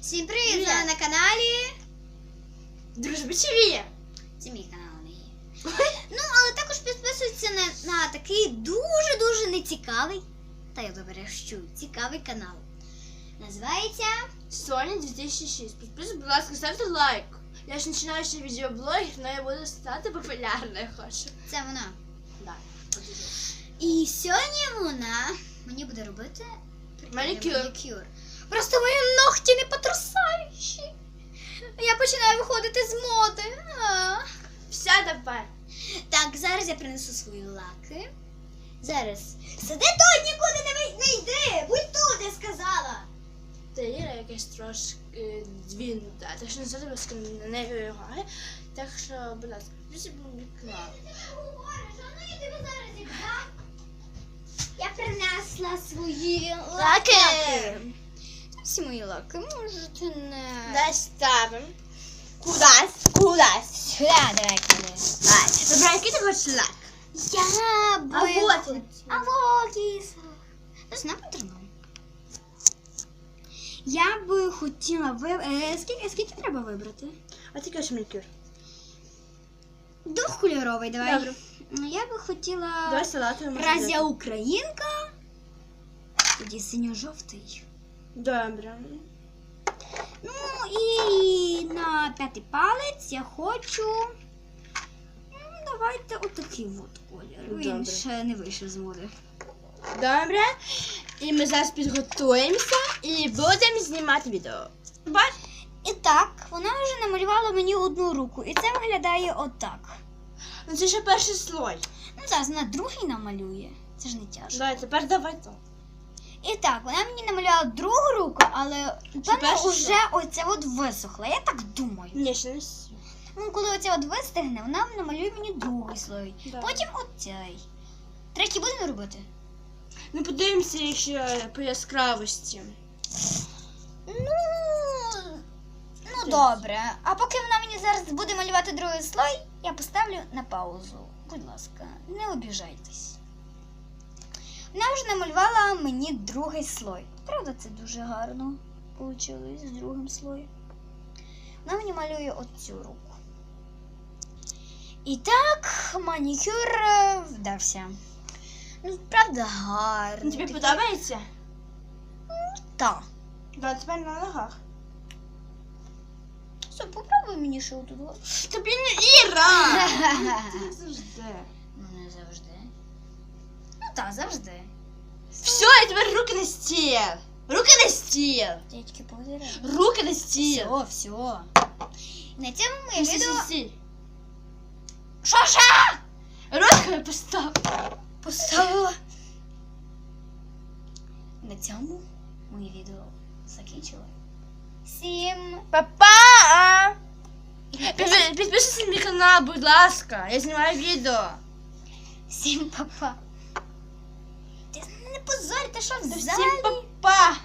Всім привіт! З вами на каналі. Дружби ЧВ. Це мій канал не є. Ну, але також підписуйтесь на, на такий дуже-дуже нецікавий. Та я добре що цікавий канал. Називається Соня 2006. Підписуйтесь, будь ласка, ставте лайк. Я ж починаючий відеоблогер, але я буду стати популярною хочу. це вона. Да. І сьогодні вона мені буде робити Манікюр. манікюр. Просто мої ногті не потрясаючі. Я починаю виходити з моди. А. Все, давай. Так, зараз я принесу свої лаки. Зараз. Сиди тут, нікуди не, не йди! Будь тут, я сказала! Та Іра якась трошки двінута, так що не на неї уваги. Так що, будь ласка, включіть мій канал. Я принесла свої Лаки. Всі мої лаки можете не. Дай ставимо. Кудись, кудись. Сюди, давай кидай. Добре, який ти хочеш лак? Я би... А вот він. А вот кіса. Зна потримай. Я би хотіла вибрати... Скільки, скільки треба вибрати? А ти кажеш манікюр. Двохкольоровий, давай. Добре. Ну, Я би хотіла... Давай салатовий Раз я українка, тоді синьо-жовтий. Добре. Ну і на п'ятий палець я хочу. ну, Давайте отакий от колір. Він Добре. ще не вийшов з моди. Добре. І ми зараз підготуємося і будемо знімати відео. Бач? І так, вона вже намалювала мені одну руку, і це виглядає отак. Ну це ще перший слой. Ну, зараз вона другий намалює. Це ж не тяжко. Давай, тепер давай то. І так, вона мені намалювала другу руку, але певно вже оце от висохла. Я так думаю. Ні, ще не всі. Ну, коли оце от вистигне, вона намалює мені другий слой. Да. Потім оцей. Третій будемо робити? Ну подивимося, якщо по яскравості. Ну, ну добре. А поки вона мені зараз буде малювати другий слой, я поставлю на паузу. Будь ласка, не обіжайтесь. Вона вже намалювала мені другий слой. Правда, це дуже гарно вийшло з другим слоєм. Вона мені малює оцю руку. І так, манікюр е, вдався. Ну, правда, гарно. Ну, тобі подобається? Так. Да, тепер на ногах. Все, попробуй мені ще отут. от. Тобі не Іра! Ти завжди. Ну, не завжди. Ну так, завжди. Все, і тепер руки на стіл. Руки на стіл. Дядьки повіряю. Руки на стіл. Все, все. На цьому моє Стій, відео. стій, стій. Що ще? Руки постав. Поставила. На цьому моє відео закінчило. Всім Папа! Підпи- Підписуйся на мій канал, будь ласка. Я знімаю відео. всім папа. Ти не позорь, ти що Всім папа!